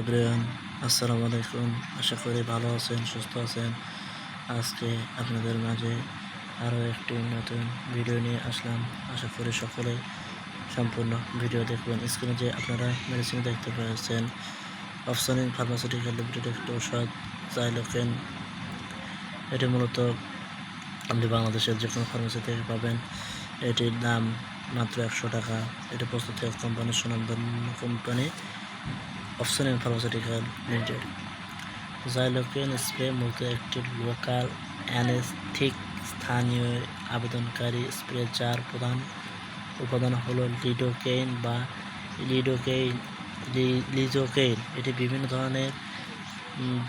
Everyone, আসসালামু আলাইকুম। আশা করি ভালো আছেন, সুস্থ আছেন। আজকে আপনাদের মাঝে আরও একটি নতুন ভিডিও নিয়ে আসলাম। আশা করি সকলে সম্পূর্ণ ভিডিও দেখবেন। স্ক্রিনে যে আপনারা মেডিসিন দেখতে পাচ্ছেন অপশনিং ফার্মাসিউটিক্যাল লিমিটেড একটি ঔষধ জাইলোকেন এটি মূলত আপনি বাংলাদেশের যে কোনো ফার্মেসি থেকে পাবেন। এটির দাম মাত্র একশো টাকা। এটি প্রস্তুত কোম্পানির সুনামধন্য company optional pharmaceutical limited Xylocaine spray মূলত একটি লোকাল অ্যানেস্থেটিক স্থানীয় আবেদনকারী স্প্রে যার প্রধান উপাদান হলো লিডোকেইন বা লিডোকেইন লিজোকেইন এটি বিভিন্ন ধরনের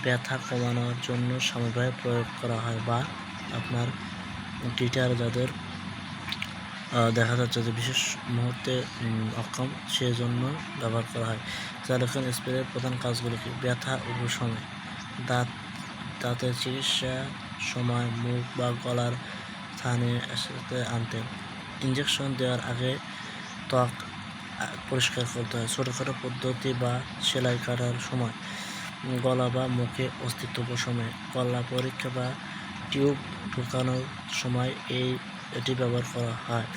ব্যথা কমানোর জন্য সাময়িকভাবে প্রয়োগ করা হয় বা আপনার টিটার যাদের দেখা যাচ্ছে যে বিশেষ মুহূর্তে অক্ষম সেজন্য ব্যবহার করা হয়। জাইলোকেন স্প্রের প্রধান কাজগুলি কি? ব্যথা উপশমে দাঁত, দাঁতের চিকিৎসা সময়, মুখ বা গলার স্থানে সাথে আনতে। ইঞ্জেকশন দেওয়ার আগে ত্বক পরিষ্কার করতে হয়। ছোটোখাটো পদ্ধতি বা সেলাই কাটার সময় গলা বা মুখে অস্তিত্ব উপশমে গলা পরীক্ষা বা টিউব ঢুকানোর সময় এই এটি ব্যবহার করা হয়।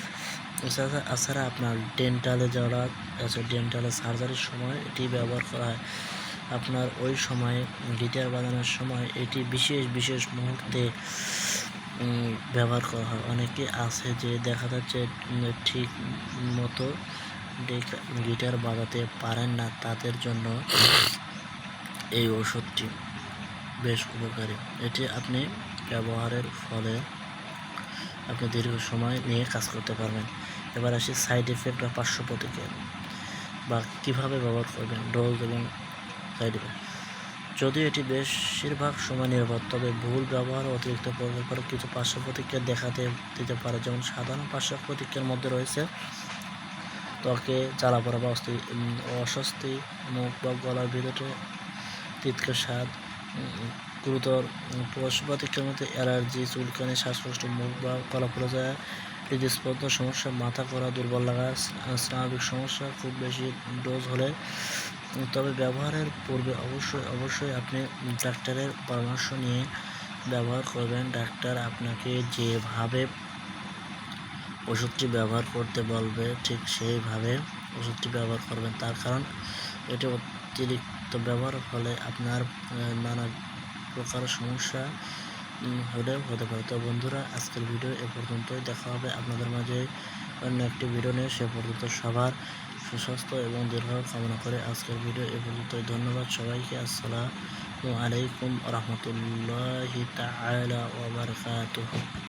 এছাড়া এছাড়া আপনার ডেন্টালে যারা আছে ডেন্টালে সার্জারির সময় এটি ব্যবহার করা হয়। আপনার ওই সময়ে, গিটার বাজানোর সময় এটি বিশেষ বিশেষ মুহূর্তে ব্যবহার করা হয়। অনেকে আছে যে দেখা যাচ্ছে ঠিক মতো গিটার বাজাতে পারেন না, তাদের জন্য এই ওষুধটি বেশ উপকারী। এটি আপনি ব্যবহারের ফলে আপনি দীর্ঘ সময় নিয়ে কাজ করতে পারবেন। এবার আসি সাইড এফেক্ট বা পার্শ্ব প্রতিক্রিয়া বা কীভাবে ব্যবহার করবেন ডোজ এবং সাইড এফেক্ট যদিও এটি বেশিরভাগ সময় নির্ভর তবে ভুল ব্যবহার ও অতিরিক্ত প্রয়োগের পরে কিছু পার্শ্ব প্রতিক্রিয়া দেখাতে দিতে পারে। যেমন সাধারণ পার্শ্ব প্রতিক্রিয়ার মধ্যে রয়েছে ত্বকে জ্বালা পড়া বা অস্থি অস্বস্তি, মুখ বা গলার ভিতরে তিতকের স্বাদ গুরুতর মধ্যে অ্যালার্জি, চুলকানি, শ্বাসকষ্ট, মুখ বা গলা ফুলে যায় হৃদস্পন্দ সমস্যা, মাথা করা দুর্বল লাগা, স্না- স্নায়বিক সমস্যা, খুব বেশি ডোজ হলে। তবে ব্যবহারের পূর্বে অবশ্যই অবশ্যই আপনি ডাক্তারের পরামর্শ নিয়ে ব্যবহার করবেন। ডাক্তার আপনাকে যেভাবে ওষুধটি ব্যবহার করতে বলবে, ঠিক সেইভাবে ওষুধটি ব্যবহার করবেন। তার কারণ, এটি অতিরিক্ত ব্যবহারের ফলে আপনার নানা প্রকার সমস্যা হলে হতে পারে। তো বন্ধুরা, আজকের ভিডিও এ পর্যন্তই। দেখা হবে আপনাদের মাঝে অন্য একটি ভিডিও নিয়ে। সে পর্যন্ত সবার সুস্বাস্থ্য এবং দীর্ঘ কামনা করে আজকের ভিডিও এ পর্যন্তই। ধন্যবাদ সবাইকে। আসসালামু আলাইকুম রহমতুল্লাহ বারাকাতুহু।